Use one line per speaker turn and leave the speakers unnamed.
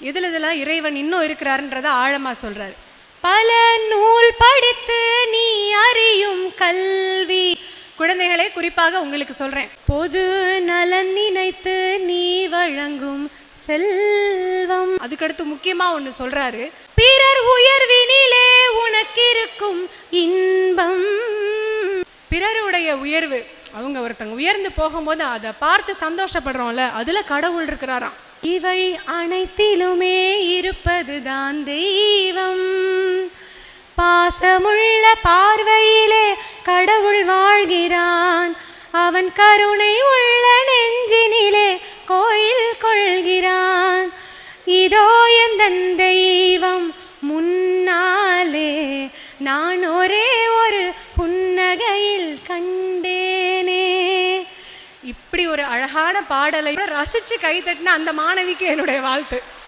இதில் இதெல்லாம் இறைவன் இன்னும் இருக்கிறாருன்றத ஆழமா சொல்றாரு. பல நூல் படித்து நீ அறியும் கல்வி. குழந்தைகளே குறிப்பாக உங்களுக்கு சொல்றேன். பொது நலன் நினைத்து நீ வழங்கும் செல்வம். அதுக்கடுத்து முக்கியமா ஒண்ணு சொல்றாரு. பிறர் உயர்வினிலே உனக்கு இருக்கும் இன்பம். பிறருடைய உயர்வு. அவங்க ஒருத்தங்க உயர்ந்து போகும்போது அதை பார்த்து சந்தோஷப்படுறோம்ல அதுல கடவுள் இருக்கிறாராம். இவை அனைத்திலுமே இருப்பதுதான் தெய்வம். பாசமுள்ள பார்வையிலே கடவுள் வாழ்கிறான். அவன் கருணை உள்ள நெஞ்சினிலே கோயில் கொள்கிறான். இதோ என் தெய்வம்? இப்படி ஒரு அழகான பாடலை ரசிச்சு கை தட்டின அந்த மாணவிக்கு என்னுடைய வாழ்த்து.